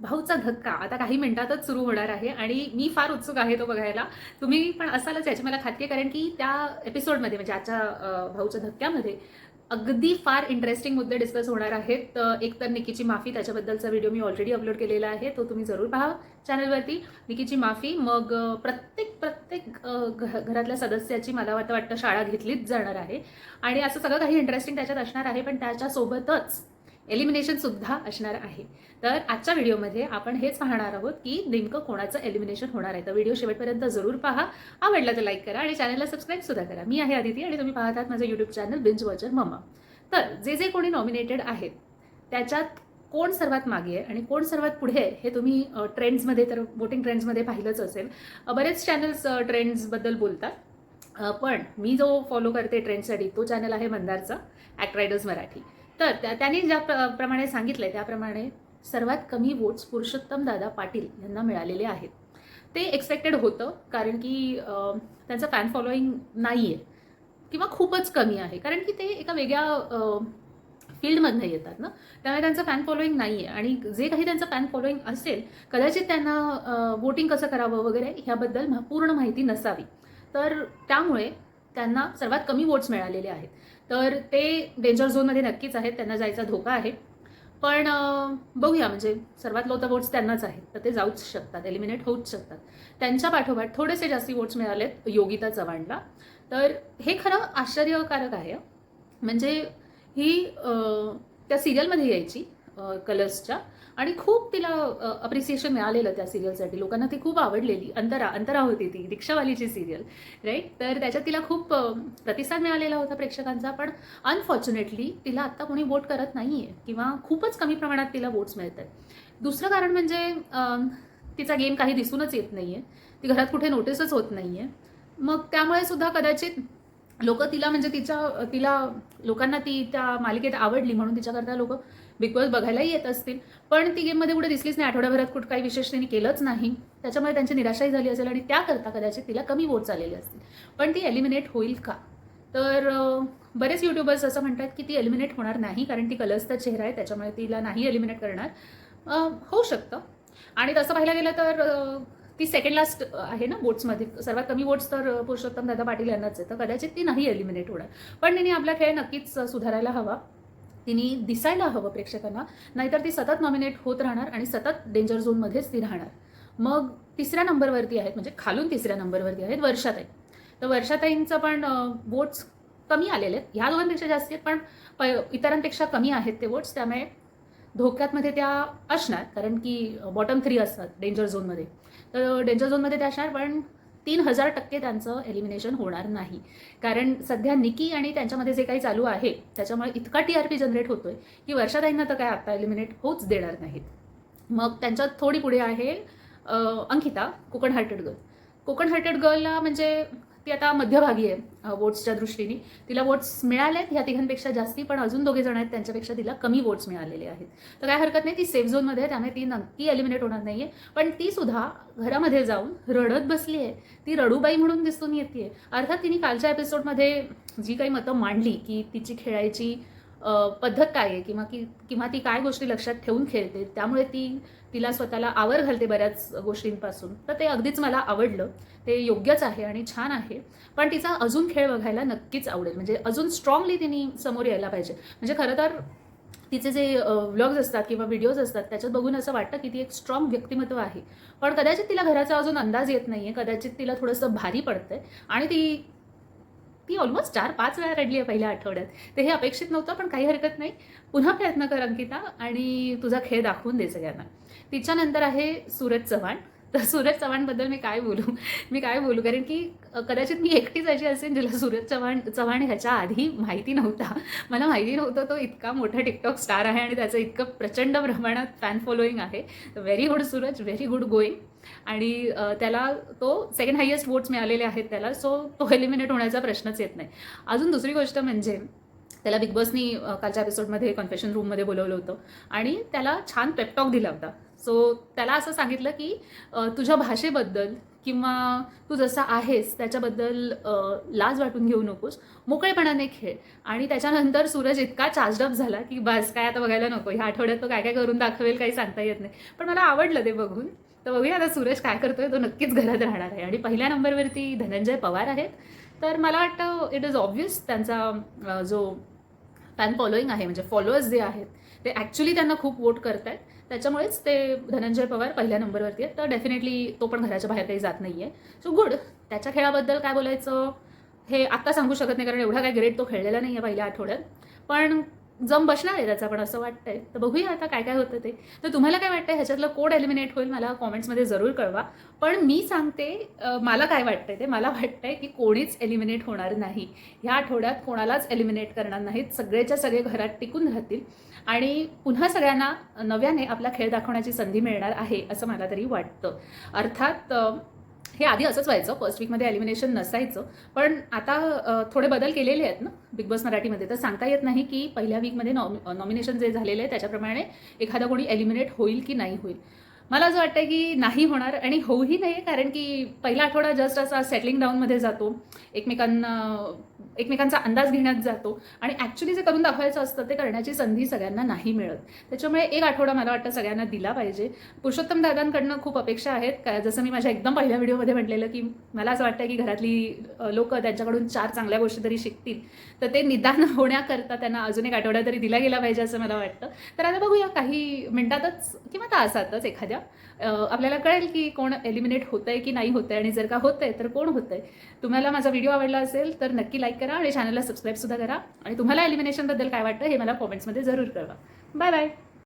भाऊचा धक्का. आता काही मिनिटातच सुरू होणार आहे आणि मी फार उत्सुक आहे तो बघायला. तुम्ही पण असालच याची मला खात्री आहे कारण की त्या एपिसोडमध्ये म्हणजे आजच्या भाऊच्या धक्क्यामध्ये अगदी फार इंटरेस्टिंग मुद्दे डिस्कस होणार आहेत. एक तर निकीची माफी त्याच्याबद्दलचा व्हिडिओ मी ऑलरेडी अपलोड केलेला आहे तो तुम्ही जरूर पहा चॅनलवरती निकीची माफी मग प्रत्येक प्रत्येक घ- घरातल्या सदस्याची मला वाटतं वाटतं शाळा घेतलीच जाणार आहे. आणि असं सगळं काही इंटरेस्टिंग त्याच्यात असणार आहे पण त्याच्यासोबतच एलिमिनेशन सुद्धा असणार आहे. तर आजच्या व्हिडिओमध्ये आपण हेच पाहणार आहोत की नेमकं कोणाचं एलिमिनेशन होणार आहे. तर व्हिडिओ शेवटपर्यंत जरूर पहा. आवडला तर लाईक करा आणि चॅनलला सबस्क्राईब सुद्धा करा. मी आहे आदिती आणि तुम्ही पाहतात माझं YouTube channel binge watcher mamma तर जे जे कोणी नॉमिनेटेड आहेत त्याच्यात कोण सर्वात मागे आहे आणि कोण सर्वात पुढे आहे हे तुम्ही ट्रेंड्समध्ये तर वोटिंग ट्रेंड्समध्ये पाहिलंच असेल. बरेच चॅनल्स ट्रेंड्सबद्दल बोलतात. पण मी जो फॉलो करते ट्रेंडसाठी तो चॅनल आहे मंदारचा ॲक्ट रायडर्स मराठी. तर त्या त्यांनी ज्या प्र- प्रमाणे सांगितलं आहे त्याप्रमाणे सर्वात कमी वोट्स पुरुषोत्तम दादा पाटील यांना मिळालेले आहेत. ते एक्सपेक्टेड होतं कारण की त्यांचं फॅन फॉलोईंग नाही आहे किंवा खूपच कमी आहे कारण की ते एका वेगळ्या फील्डमधनं येतात ना. त्यामुळे त्यांचं फॅन फॉलोईंग नाही आहे आणि जे काही त्यांचं फॅन फॉलोईंग असेल कदाचित त्यांना वोटिंग कसं करावं वगैरे ह्याबद्दल पूर्ण माहिती नसावी. तर त्यामुळे त्यांना सर्वात कमी वोट्स मिळालेले आहेत. तर ते डेंजर झोनमध्ये नक्कीच आहेत त्यांना जायचा धोका आहे. पण बघूया म्हणजे सर्वात लो तर वोट्स त्यांनाच आहेत तर ते जाऊच शकतात एलिमिनेट होऊच शकतात. त्यांच्या पाठोपाठ थोडेसे जास्ती वोट्स मिळालेत योगिता चव्हाणला. तर हे खरं आश्चर्यकारक आहे म्हणजे ही त्या सिरियलमध्ये यायची कलर्सच्या आणि खूप तिला अप्रिसिएशन मिळालेलं त्या सिरियलसाठी लोकांना ती खूप आवडलेली. अंतरा अंतरा होती ती रिक्षावालीची सिरियल राईट तर त्याच्यात तिला खूप प्रतिसाद मिळालेला होता प्रेक्षकांचा. पण अनफॉर्च्युनेटली तिला आत्ता कोणी वोट करत नाही आहे किंवा खूपच कमी प्रमाणात तिला वोट्स मिळत आहेत दुसरं कारण म्हणजे तिचा गेम काही दिसूनच येत नाही आहे ती घरात कुठे नोटीसच होत नाही आहे मग त्यामुळे सुद्धा कदाचित लोक तिला म्हणजे तिच्या तिला लोकांना ती त्या मालिकेत आवडली म्हणून तिच्याकरता लोक बिग बॉस बघायलाही येत असतील. पण ती गेममध्ये कुठे दिसलीच नाही. आठवड्याभरात कुठं काही विशेष त्यांनी केलंच नाही. त्याच्यामुळे त्यांची निराशाही झाली असेल आणि त्याकरता कदाचित तिला कमी वोट्स आलेले असतील. पण ती एलिमिनेट होईल का? तर बरेच युट्यूबर्स असं म्हणतात की ती एलिमिनेट होणार नाही कारण ती कलर्सचा चेहरा आहे त्याच्यामुळे तिला नाही एलिमिनेट करणार. होऊ शकतं. आणि तसं पाहायला गेलं तर ती सेकंड लास्ट आहे ना वोट्समध्ये सर्वात कमी वोट्स तर पुरुषोत्तम दादा पाटील यांनाच आहे तर कदाचित ती नाही एलिमिनेट होणार. पण तिने आपला खेळ नक्कीच सुधारायला हवा. तिने दिसायला हवं प्रेक्षकांना. नाहीतर ती सतत नॉमिनेट होत राहणार आणि सतत डेंजर झोनमध्येच ती राहणार. मग तिसऱ्या नंबरवरती आहेत म्हणजे खालून तिसऱ्या नंबरवरती आहेत वर्षाताई. तर वर्षाताईंचं पण वोट्स कमी आलेले आहेत. ह्या दोघांपेक्षा जास्त आहेत पण प इतरांपेक्षा कमी आहेत ते वोट्स त्यामुळे धोक्यातमध्ये त्या असणार कारण की बॉटम थ्री असतात डेंजर झोनमध्ये तर डेंजर झोनमध्ये त्या असणार पण तीन हजार टक्के त्यांचं एलिमिनेशन होणार नाही. कारण सध्या निकी आणि त्यांच्यामध्ये जे काही चालू आहे त्याच्यामुळे इतका टी आर पी जनरेट होतोय की वर्षाताईंना तर काय आत्ता एलिमिनेट होऊच देणार नाहीत. मग त्यांच्यात थोडी पुढे आहे Ankita Kokan hearted girl Kokan hearted गर्लला म्हणजे ती आता मध्यभागी आहे वोट्सच्या दृष्टीने. तिला वोट्स मिळालेत ह्या तिघांपेक्षा जास्ती पण अजून दोघे जण आहेत त्यांच्यापेक्षा तिला कमी वोट्स मिळालेले आहेत. तर काय हरकत नाही ती सेफ झोनमध्ये आहे त्यामुळे ती नक्की एलिमिनेट होणार नाही आहे पण ती सुद्धा घरामध्ये जाऊन रडत बसली आहे. ती रडूबाई म्हणून दिसून येते अर्थात तिने कालच्या एपिसोडमध्ये जी काही मतं मांडली की तिची खेळायची पद्धत काय आहे? किंवा की किंवा ती काय गोष्टी लक्षात ठेवून खेळते? त्यामुळे ती तिला स्वतःला आवर घालते बऱ्याच गोष्टींपासून. तर ते अगदीच मला आवडलं. ते योग्यच आहे आणि छान आहे. पण तिचा अजून खेळ बघायला नक्कीच आवडेल. म्हणजे अजून स्ट्रॉंगली तिने समोर यायला पाहिजे. म्हणजे खरं तर तिचे जे व्लॉग्स असतात किंवा व्हिडिओज असतात त्याच्यात बघून असं वाटतं की ती एक स्ट्रॉंग व्यक्तिमत्व आहे. पण कदाचित तिला घराचा अजून अंदाज येत नाही आहे कदाचित तिला थोडंसं भारी पडतंय. आणि ती ती ऑलमोस्ट चार पाच वेळा रडली आहे पहिल्या आठवड्यात. ते हे अपेक्षित नव्हतं पण काही हरकत नाही. पुन्हा प्रयत्न कर अंकिता आणि तुझा खेळ दाखवून दे सगळ्यांना. तिच्यानंतर आहे सूरज चव्हाण. तर सूरज चव्हाणबद्दल मी काय बोलू? मी काय बोलू? कारण की कदाचित मी एकटीच अशी असेल जिला सूरज चव्हाण चव्हाण ह्याच्या आधी माहिती नव्हता. मला माहिती नव्हतं तो इतका मोठा टिकटॉक स्टार आहे आणि त्याचं इतकं प्रचंड प्रमाणात फॅन फॉलोईंग आहे. Very good Suraj very good going आणि त्याला तो सेकंड हायेस्ट वोट्स मिळालेले आहेत त्याला. सो तो एलिमिनेट होण्याचा प्रश्नच येत नाही. अजून दुसरी गोष्ट म्हणजे त्याला बिग बॉसनी कालच्या एपिसोडमध्ये कन्फेशन रूममध्ये बोलवलं होतं. आणि त्याला छान पेपटॉक दिला होता. सो त्याला असं सांगितलं की तुझ्या भाषेबद्दल किंवा तू जसा आहेस त्याच्याबद्दल लाज वाटून घेऊ नकोस. मोकळेपणाने खेळ. आणि त्याच्यानंतर सूरज इतका चार्जअप झाला की बस काय आता बघायला नको. ह्या आठवड्यात तो काय काय करून दाखवेल काही सांगता येत नाही. पण मला आवडलं ते बघून. तर बघूया आता सूरज काय करतोय. तो नक्कीच घरात राहणार आहे. आणि पहिल्या नंबरवरती धनंजय पवार आहेत. तर मला वाटतं इट इज ऑब्व्हियस त्यांचा जो फॅन फॉलोईंग आहे म्हणजे फॉलोअर्स जे आहेत ते ॲक्च्युली त्यांना खूप वोट करत आहेत त्याच्यामुळेच ते धनंजय पवार पहिल्या नंबरवरती आहेत. तर डेफिनेटली तो पण घराच्या बाहेर काही जात नाही आहे सो गुड त्याच्या खेळाबद्दल काय बोलायचं हे आत्ता सांगू शकत नाही कारण एवढा काय ग्रेट तो खेळलेला नाही आहे पहिल्या आठवड्यात. पण जम बसणार आहे त्याचा पण असं वाटतंय. तर बघूया आता काय काय होतं ते. तर तुम्हाला काय वाटतंय? ह्याच्यातलं कोड एलिमिनेट होईल मला कॉमेंट्समध्ये जरूर कळवा. पण मी सांगते मला काय वाटतंय ते? मला वाटतंय की कोणीच एलिमिनेट होणार नाही. ह्या आठवड्यात कोणालाच एलिमिनेट करणार नाहीत. सगळेच्या सगळे घरात टिकून राहतील. आणि पुन्हा सगळ्यांना नव्याने आपला खेळ दाखवण्याची संधी मिळणार आहे असं मला तरी वाटतं. अर्थात हे आधी असंच व्हायचं फर्स्ट वीकमध्ये एलिमिनेशन नसायचं. पण आता थोडे बदल केलेले आहेत ना बिग बॉस मराठीमध्ये. तर सांगता येत नाही की पहिल्या वीकमध्ये नॉम नॉमिनेशन जे झालेले आहे त्याच्याप्रमाणे एखादा कोणी एलिमिनेट होईल की नाही होईल. मला असं वाटतं की नाही होणार आणि होऊही नाही कारण की पहिला आठवडा जस्ट असा सेटलिंग डाऊनमध्ये जातो. एकमेकांना एकमेकांचा अंदाज घेण्यात जातो. आणि ॲक्च्युली जे करून दाखवायचं असतं ते करण्याची संधी सगळ्यांना नाही मिळत. त्याच्यामुळे एक आठवडा मला वाटतं सगळ्यांना दिला पाहिजे. पुरुषोत्तम दादांकडनं खूप अपेक्षा आहेत. का जसं मी माझ्या एकदम पहिल्या व्हिडिओमध्ये म्हटलेलं की मला असं वाटतं की घरातली लोक त्यांच्याकडून चार चांगल्या गोष्टी तरी शिकतील. तर ते निदान होण्याकरता त्यांना अजून एक आठवडा तरी दिला गेला पाहिजे असं मला वाटतं. तर आता बघूया काही मिनिटातच किंवा तासातच एखाद्या आपल्याला कळेल की कोण एलिमिनेट होतंय की नाही होतंय आणि जर का होतंय तर कोण होतंय. तुम्हाला माझा व्हिडिओ आवडला असेल तर नक्की लाईक करा आणि चॅनलला सबस्क्राईबसुद्धा करा. आणि तुम्हाला एलिमिनेशनबद्दल काय वाटतं हे मला कॉमेंट्समध्ये जरूर कळवा. Bye bye